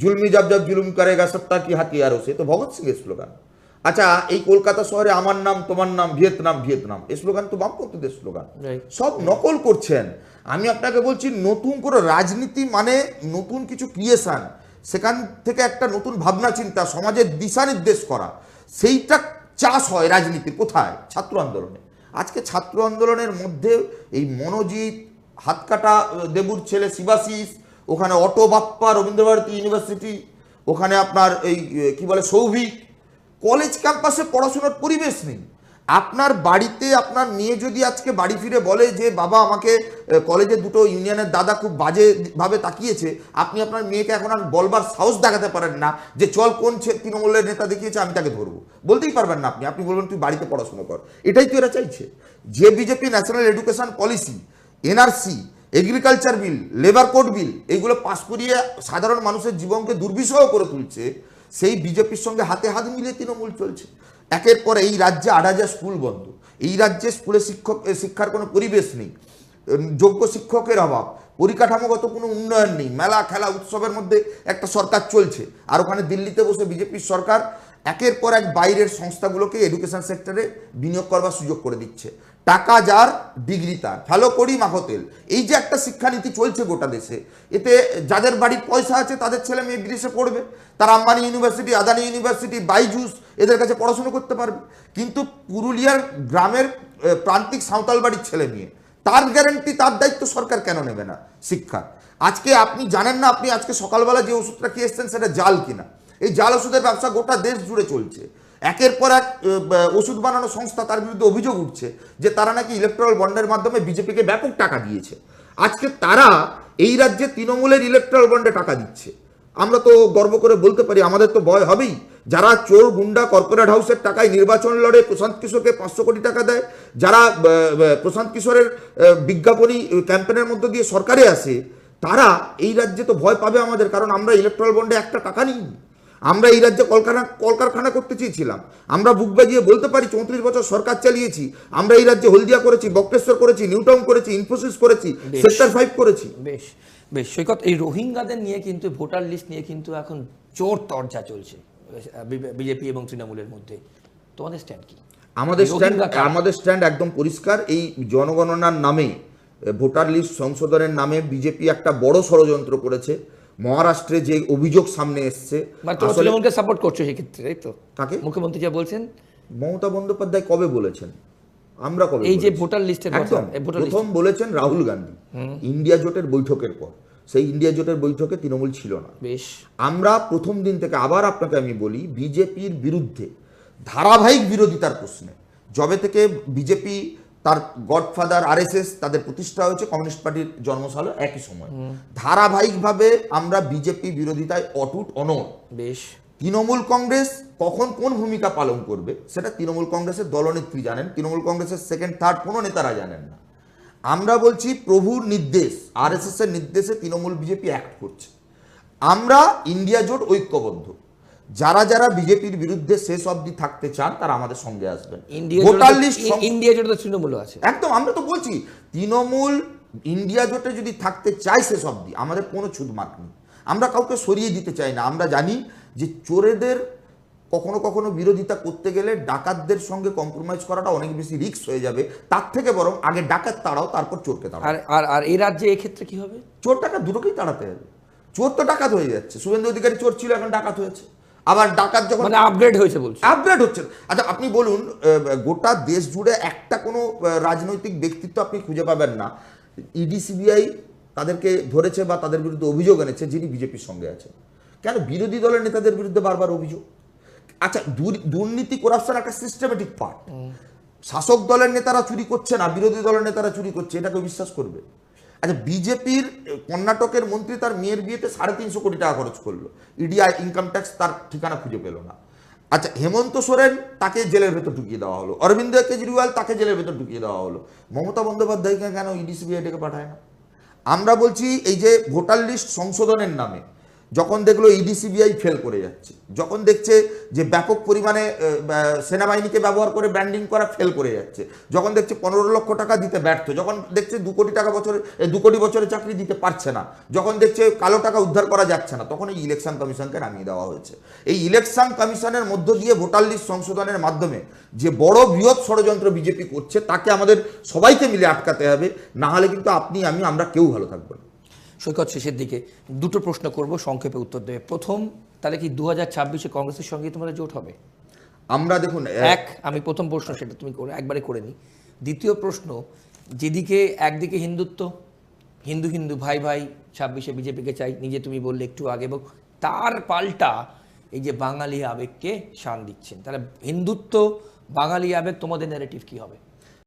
জুলমি job job জুলুম করেগা সত্তা কি হাতিয়ারও সে তো ভগৎ সিং এর স্লোগান। আচ্ছা এই কলকাতা শহরে আমার নাম তোমার নাম ভিয়েতনাম ভিয়েতনাম এই স্লোগান তো বামপন্থীদের স্লোগান. সব নকল করছেন। আমি আপনাকে বলছি নতুন করে রাজনীতি মানে নতুন কিছু ক্রিয়েশন সেখান থেকে একটা নতুন ভাবনা চিন্তা সমাজের দিশা নির্দেশ করা সেইটা চাষ হয় রাজনীতি কোথায়? ছাত্র আন্দোলনে। আজকে ছাত্র আন্দোলনের মধ্যে এই মনোজিৎ হাতকাটা দেবুর ছেলে শিবাশিস ওখানে অটো বাপ্পা রবীন্দ্রভারতী ইউনিভার্সিটি, ওখানে আপনার এই কি বলে, সৌভিক। কলেজ ক্যাম্পাসে পড়াশোনার পরিবেশ নেই। আপনার বাড়িতে আপনার মেয়ে যদি আজকে বাড়ি ফিরে বলে যে, বাবা, আমাকে কলেজে দুটো ইউনিয়নের দাদা খুব বাজে ভাবে তাকিয়েছে, আপনি আপনার মেয়েকে এখন আর বলবার সাহস দেখাতে পারেন না যে, চল কোন তৃণমূলের নেতা দেখিয়েছে, আমি তাকে ধরবো। বলতেই পারবেন না আপনি। আপনি বলবেন, তুই বাড়িতে পড়াশোনা কর। এটাই তো এরা চাইছে। যে BJP national education policy, NRC agriculture bill labour code bill এইগুলো পাশ করিয়ে সাধারণ মানুষের জীবনকে দুর্বিষহ করে তুলছে, সেই বিজেপির সঙ্গে হাতে হাত মিলিয়ে তৃণমূল চলছে। একের পর এই রাজ্যে আট হাজার স্কুল বন্ধ। এই রাজ্যে স্কুলে শিক্ষক শিক্ষার কোনো পরিবেশ নেই। যোগ্য শিক্ষকের অভাব। পরিকাঠামোগত কোনো উন্নয়ন নেই। মেলা খেলা উৎসবের মধ্যে একটা সরকার চলছে। আর ওখানে দিল্লিতে বসে বিজেপির সরকার একের পর এক বাইরের সংস্থাগুলোকে এডুকেশন সেক্টরে বিনিয়োগ করবার সুযোগ করে দিচ্ছে। টাকা যার ডিগ্রি তার। ফেলো করি মাখতেল। এই যে একটা শিক্ষানীতি চলছে গোটা দেশে, এতে যাদের বাড়ির পয়সা আছে, তাদের ছেলে মেয়ে বিদেশে পড়বে, তারা আম্বানি ইউনিভার্সিটি, আদানি ইউনিভার্সিটি, বাইজুস, এদের কাছে পড়াশোনা করতে পারবে। কিন্তু পুরুলিয়ার গ্রামের প্রান্তিক সাঁওতাল বাড়ির ছেলে মেয়ে, তার গ্যারান্টি তার দায়িত্ব সরকার কেন নেবে না শিক্ষা আজকে আপনি জানেন না, আপনি আজকে সকালবেলা যে ওষুধটা খেয়ে এসছেন, সেটা জাল কিনা? এই জাল ওষুধের ব্যবসা গোটা দেশ জুড়ে চলছে। একের পর এক ওষুধ বানানো সংস্থা তার বিরুদ্ধে অভিযোগ উঠছে যে তারা নাকি ইলেকট্রাল বন্ডের মাধ্যমে বিজেপিকে ব্যাপক টাকা দিয়েছে। আজকে তারা এই রাজ্যে তৃণমূলের ইলেকট্রাল বন্ডে টাকা দিচ্ছে। আমরা তো গর্ব করে বলতে পারি, আমাদের তো ভয় হবেই। যারা চোর, গুন্ডা কর্পোরেট হাউসের টাকায় নির্বাচন লড়ে প্রশান্ত কিশোরকে পাঁচশো কোটি টাকা দেয়, যারা প্রশান্ত কিশোরের বিজ্ঞাপনী ক্যাম্পেনের মধ্য দিয়ে সরকারে আসে, তারা এই রাজ্যে তো ভয় পাবে আমাদের, কারণ আমরা ইলেকট্রাল বন্ডে একটা টাকা নিই আমরা এই রাজ্যে কলকারখানা কলকারখানা করতে চেয়েছিলাম। আমরা বুক বাজিয়ে বলতে পারি চৌত্রিশ বছর সরকার চালিয়েছি। আমরা এই রাজ্যে হলদিয়া করেছি বক্রেশ্বর করেছি নিউটাউন করেছি ইনফোসিস করেছি সেক্টর ফাইভ করেছি। বেশ বেশ। সৈকত এই রোহিঙ্গাদের নিয়ে কিন্তু ভোটার লিস্ট নিয়ে কিন্তু এখন জোর তরজা চলছে বিজেপি এবং তৃণমূলের মধ্যে। তোমাদের স্ট্যান্ড কি? আমাদের স্ট্যান্ড আমাদের স্ট্যান্ড একদম পরিষ্কার। এই জনগণনার নামে ভোটার লিস্ট সংশোধনের নামে বিজেপি একটা বড় ষড়যন্ত্র করেছে। মহারাষ্ট্রে যে অভিযোগ সামনে এসছে মানে তৃণমূলকে সাপোর্ট করছ সেক্ষেত্রে তাই তো? কাকে? মুখ্যমন্ত্রী যা বলছেন। মমতা বন্দ্যোপাধ্যায় কবে বলেছেন? আমরা কবে এই যে ভোটার লিস্টের কথা একদম। এই ভোটার লিস্ট। প্রথম বলেছেন রাহুল গান্ধী। ইন্ডিয়া জোটের বৈঠকের পর। সেই ইন্ডিয়া জোটের বৈঠকে তৃণমূল ছিল না। বেশ। আমরা প্রথম দিন থেকে আবার আপনাকে আমি বলি বিজেপির বিরুদ্ধে ধারাবাহিক বিরোধিতার প্রশ্নে যবে থেকে বিজেপি তার গডফাদার আরএসএস তাদের প্রতিষ্ঠা হয়েছে কমিউনিস্ট পার্টির জন্মসাল একই সময়। ধারাবাহিকভাবে আমরা বিজেপি বিরোধিতায় অটুট অনর বেশ। তৃণমূল কংগ্রেস কখন কোন ভূমিকা পালন করবে সেটা তৃণমূল কংগ্রেসের দলনেত্রী জানেন তৃণমূল কংগ্রেসের সেকেন্ড থার্ড কোনো নেতারা জানেন না। আমরা বলছি প্রভুর নির্দেশ আরএসএস এর নির্দেশে তৃণমূল বিজেপি অ্যাক্ট করছে। আমরা ইন্ডিয়া জোট ঐক্যবদ্ধ। যারা যারা বিজেপির বিরুদ্ধে শেষ অবধি থাকতে চান তারা আমাদের সঙ্গে আসবেন। ইন্ডিয়া ভোটার লিস্ট ইন্ডিয়া জোটে তো তৃণমূলও আছে। একদম আমরা তো বলছি তৃণমূল ইন্ডিয়া জোটে যদি থাকতে চায় শেষ অবধি আমাদের কোনো ছুট মার্ক নেই। আমরা কাউকে সরিয়ে দিতে চাই না। আমরা জানি যে চোরেদের কখনো কখনো বিরোধিতা করতে গেলে ডাকাতদের সঙ্গে কম্প্রোমাইজ করাটা অনেক বেশি রিস্ক হয়ে যাবে। তার থেকে বরং আগে ডাকাত তাড়াও তারপর চোরকে তাড়াও। আর আর আর এই রাজ্যে এক্ষেত্রে কি হবে? চোর টাকা দুটোকেই তাড়াতে হবে। চোর তো ডাকাত হয়ে যাচ্ছে। শুভেন্দু অধিকারী চোর ছিল এখন ডাকাত হয়েছে। আবার ডাকাত যখন মানে আপগ্রেড হয়েছে বলছে। আপগ্রেড হচ্ছে। আচ্ছা আপনি বলুন গোটা দেশ জুড়ে একটা কোনো রাজনৈতিক ব্যক্তিত্ব আপনি খুঁজে পাবেন না। ইডি সিবিআই তাদেরকে ধরেছে বা তাদের বিরুদ্ধে অভিযোগ এনেছে যিনি বিজেপির সঙ্গে আছেন। কেন বিরোধী দলের নেতাদের বিরুদ্ধে বারবার অভিযোগ? আচ্ছা দুর্নীতি করাপশন একটা সিস্টেমেটিক পার্ট শাসক দলের নেতারা চুরি করছে না বিরোধী দলের নেতারা চুরি করছে এটাকে বিশ্বাস করবে? আচ্ছা বিজেপির কর্ণাটকের মন্ত্রী তার মেয়ের বিয়েতে সাড়ে তিনশো কোটি টাকা খরচ করল। ইডিআই ইনকাম ট্যাক্স তার ঠিকানা খুঁজে পেল না। আচ্ছা হেমন্ত সোরেন তাকে জেলের ভেতর ঢুকিয়ে দেওয়া হলো। অরবিন্দ কেজরিওয়াল তাকে জেলের ভেতর ঢুকিয়ে দেওয়া হলো। মমতা বন্দ্যোপাধ্যায়কে কেন ইডি সিবিআই ডেকে পাঠায় না? আমরা বলছি এই যে ভোটার লিস্ট সংশোধনের নামে যখন দেখল ইডি সিবিআই ফেল করে যাচ্ছে, যখন দেখছে যে ব্যাপক পরিমাণে সেনাবাহিনীকে ব্যবহার করে ব্র্যান্ডিং করা ফেল করে যাচ্ছে, যখন দেখছে পনেরো লক্ষ টাকা দিতে ব্যর্থ, যখন দেখছে দু কোটি টাকা বছরে দু কোটি বছরে চাকরি দিতে পারছে না, যখন দেখছে কালো টাকা উদ্ধার করা যাচ্ছে না, তখন এই ইলেকশন কমিশনকে নামিয়ে দেওয়া হয়েছে। এই ইলেকশন কমিশনের মধ্য দিয়ে ভোটার লিস্ট সংশোধনের মাধ্যমে যে বড় বৃহৎ ষড়যন্ত্র বিজেপি করছে, তাকে আমাদের সবাইকে মিলে আটকাতে হবে, না হলে কিন্তু আপনি, আমি, আমরা কেউ ভালো থাকব না। সৈকত শেষের দিকে দুটো প্রশ্ন করব সংক্ষেপে উত্তর দেবে। প্রথম তাহলে কি দু হাজার ছাব্বিশে কংগ্রেসের সঙ্গে তোমাদের জোট হবে? আমরা দেখুন এক আমি প্রথম প্রশ্ন সেটা তুমি করে একবারে করে নি দ্বিতীয় প্রশ্ন যেদিকে একদিকে হিন্দুত্ব হিন্দু হিন্দু ভাই ভাই ছাব্বিশে বিজেপিকে চাই নিজে তুমি বললে একটু আগে এবং তার পাল্টা এই যে বাঙালি আবেগকে শান দিচ্ছেন। তাহলে হিন্দুত্ব বাঙালি আবেগ তোমাদের ন্যারেটিভ কি হবে?